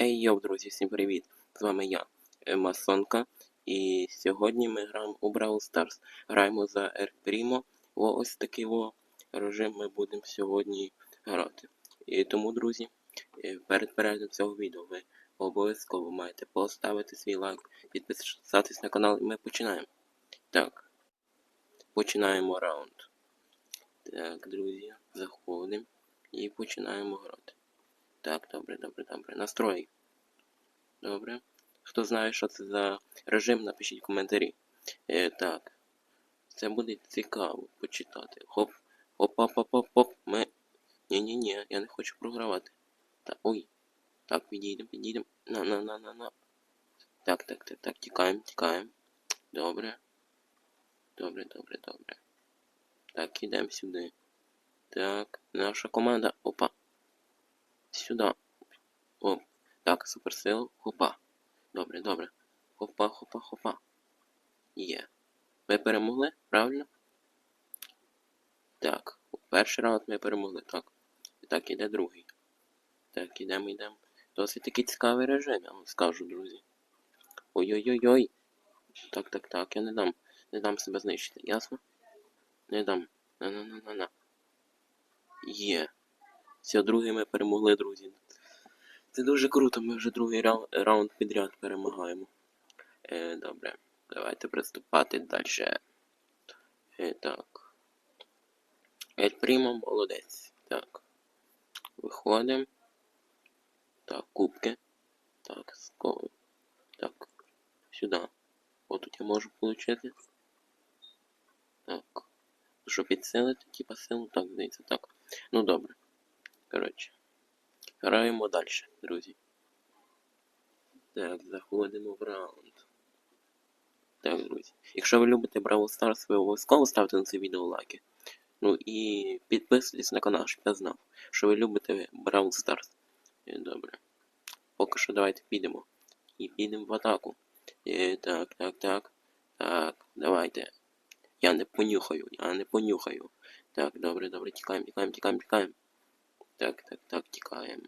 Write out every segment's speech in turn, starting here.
Ей йоу, друзі, всім привіт! З вами я, е, Масонка, і сьогодні ми граємо у Brawl Stars. Граємо за Ер Primo. О, ось такий во режим ми будемо сьогодні грати. І тому, друзі, е, перед переглядом цього відео ви обов'язково маєте поставити свій лайк, підписатись на канал, і ми починаємо. Так, починаємо раунд. Так, друзі, заходимо і починаємо грати. Так, добре, добре, добре. Настрой. Добре. Хто знає, що це за режим, напишіть в коментарі. Е, так. Це буде цікаво почитати. Хоп. Хоп-хоп-хоп-хоп. Ми. Ні-ні-ні, я не хочу програвати. Та ой. Так, підійдемо, підійдемо. На-на-на-на-на. Так, так, так, так, тікаємо, тікаємо. Добре. Добре, добре, добре. Так, ідемо сюди. Так, наша команда. Опа. Сюди. О, так, суперсила. Хопа. Добре, добре. Хопа, хопа, хопа. Є. Ми перемогли, правильно? Так, перший раунд ми перемогли, так. Так, іде другий. Так, ідемо, йдемо. Досить такий цікавий режим, я вам скажу, друзі. Ой-ой-ой-ой. Так, так, так, я не дам. Не дам себе знищити, ясно? Не дам. На-на-на-на-на. Є. Все, другий ми перемогли, друзі. Це дуже круто, ми вже другий рау- раунд підряд перемагаємо. Е, добре, давайте приступати далі. Е, так. Ель Прімо молодець. Так. Виходимо. Так, кубки. Так, ско... Так. Сюди. От тут я можу отримати. Так. Що підсилити, типа силу, так, здається, так. Ну добре. Коротше. Граємо далі, друзі. Так, заходимо в раунд. Так, друзі. Якщо ви любите Brawl Stars, ви обов'язково ставте на це відео лайки. Ну і підписуйтесь на канал, щоб я знав, що ви любите Brawl Stars. Е, Добре. Поки що давайте підемо. І підемо в атаку. Е, так, так, так. Так, давайте. Я не понюхаю, я не понюхаю. Так, добре, добре, тікаємо, тікаємо, тікаємо, тікаємо. Так, так, так, тікаємо.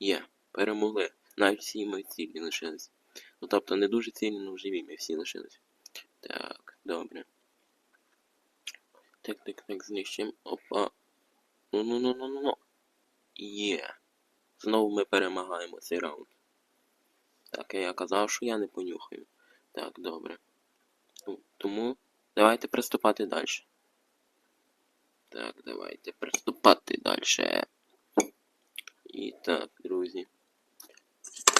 Є, перемогли. Навіть всі мої цілі лишились. Ну тобто не дуже цілі, але живі ми всі лишились. Так, добре. Так, так, так, знищимо. Опа. Ну ну ну ну. Є. Знову ми перемагаємо цей раунд. Так, я казав, що я не понюхаю. Так, добре. Ну, Тому давайте приступати далі. Так, давайте приступати далі. І так, друзі.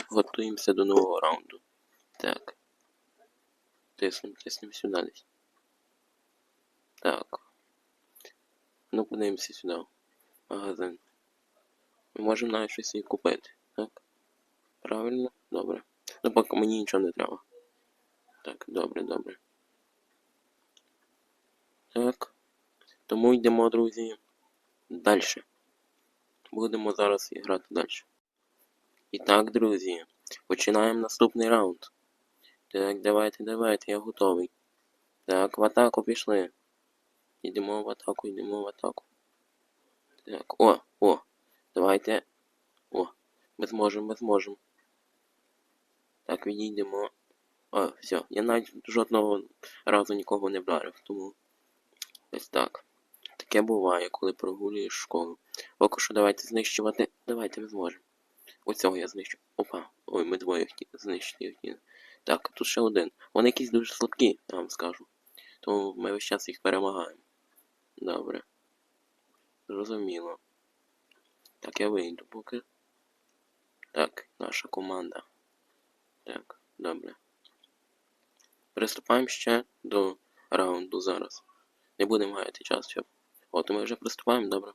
Готуємося до нового раунду. Так. Тиснемо, тиснемо сюди десь. Так. Ну, подивимося сюди. Магазин. Ми можемо навіть щось і купити. Так? Правильно? Добре. Ну поки мені нічого не треба. Так, добре, добре. Так. Тому йдемо, друзі, далі. Будемо зараз грати далі. І так, друзі, починаємо наступний раунд. Так, давайте, давайте, я готовий. Так, в атаку пішли. Йдемо в атаку, йдемо в атаку. Так, о, о, давайте. О, ми зможемо, ми зможемо. Так, відійдемо. О, все, я навіть жодного разу нікого не вдарив, тому ось так. Таке буває, коли прогулюєш школу. Поки що давайте знищувати. Давайте ми зможемо. Оцього я знищу. Опа. Ой, ми двоє хотіли знищити хотіли. Так, тут ще один. Вони якісь дуже слабкі, я вам скажу. Тому ми весь час їх перемагаємо. Добре. Зрозуміло. Так, я вийду поки. Так, наша команда. Так, добре. Приступаємо ще до раунду зараз. Не будемо гаяти час, щоб. От ми вже приступаємо, добре.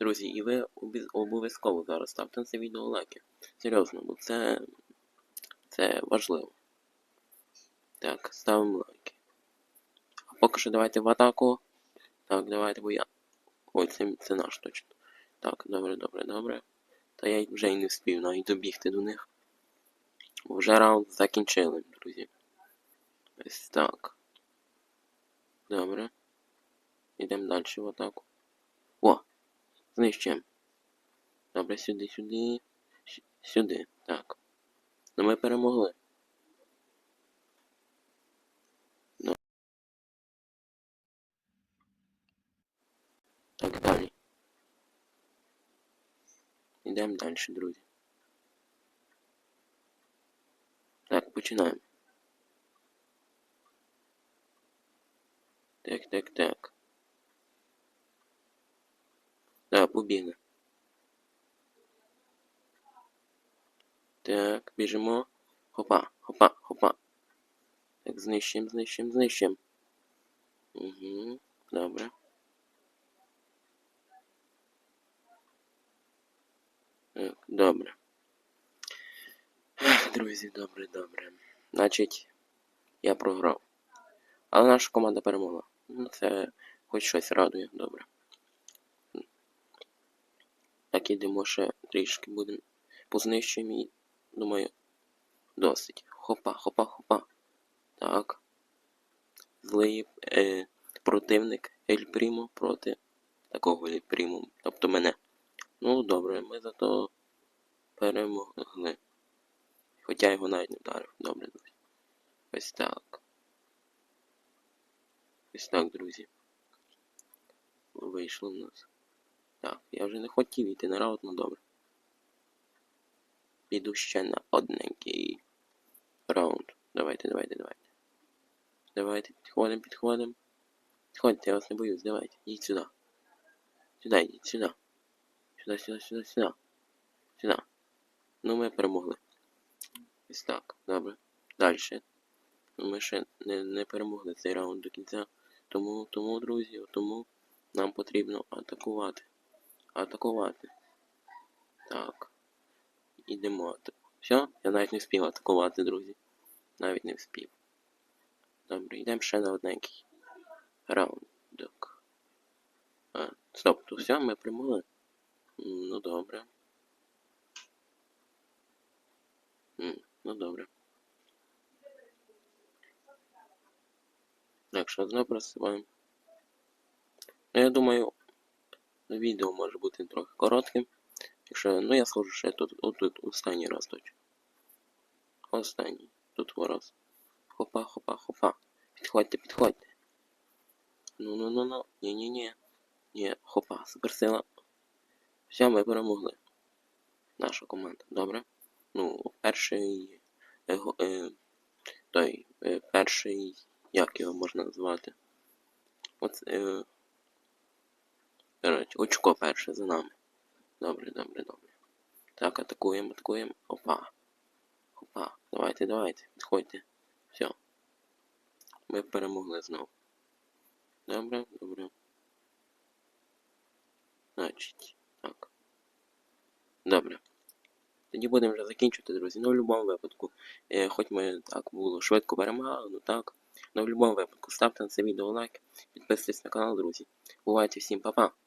Друзі, і ви обов'язково зараз ставте на це відео лайки. Серйозно, бо це. Це важливо. Так, ставимо лайки. А поки що давайте в атаку. Так, давайте, бо я. Ой, це, це наш точно. Так, добре, добре, добре. Та я вже й не встиг навіть добігти до них. Вже раунд закінчили, друзі. Ось так. Добре. Йдемо далі в атаку. О! Знищуємо. Добре, сюди, сюди. Сюди, так. Ну ми перемогли. Ну. Так, далі. Йдемо далі, друзі. Так, починаємо. Так, так, так. Так, побігли. Так, біжимо. Хопа, хопа, хопа. Так, знищимо, знищимо, знищимо. Угу, добре. Так, добре. Друзі, добре, добре. Значить, я програв. Але наша команда перемогла. Ну, це хоч щось радує, добре. Так, ідемо ще трішки будемо познищуємо і, думаю, досить. Хопа, хопа, хопа. Так. Злий е, противник Ель Прімо проти такого Ель Прімо, тобто мене. Ну, добре, ми зато перемогли. Хоча його навіть не вдарив. Добре, друзі. Ось так. Ось так, друзі. Вийшло в нас. Так, я вже не хотів йти на раунд, ну добре. Піду ще на одненький раунд. Давайте, давайте, давайте. Давайте, підходимо, підходимо. Підходьте, я вас не боюсь, давайте. Йдіть сюди. Сюди, йдіть, сюди. Сюди, сюди, сюди, сюди. Сюди. Ну, ми перемогли. Ось так, добре. Далі. Ну, Ми ще не, не перемогли цей раунд до кінця. Тому, тому, друзі, тому нам потрібно атакувати. Атакувати. Так. Ідемо. Все? Я навіть не встиг атакувати, друзі. Навіть не встиг. Добре, йдемо ще на одненький раундок. А, стоп, то все, ми перемогли. Ну добре. Ну добре. Так що знову просуваємо. Ну, я думаю, відео може бути трохи коротким. Якщо, ну я схожу ще тут, отут, останній раз точно. Останній. Тут ворос. Хопа, хопа, хопа. Підходьте, підходьте. Ну ну ну ну. Ні-ні-ні. Ні, хопа, суперсила. Все, ми перемогли. Наша команда. Добре. Ну, перший. Е, е, той. Е, перший. Як його можна назвати? Оце. Е, коротше, очко перше за нами. Добре, добре, добре. Так, атакуємо, атакуємо. Опа. Опа. Давайте, давайте. Підходьте. Все. Ми перемогли знову. Добре, добре. Значить, так. Добре. Тоді будемо вже закінчувати, друзі. Ну, в будь-якому випадку. Е, хоч ми так було швидко перемагали, ну так. Ну, в будь-якому випадку ставте на це відео лайк, підписуйтесь на канал, друзі. Бувайте всім, па-па!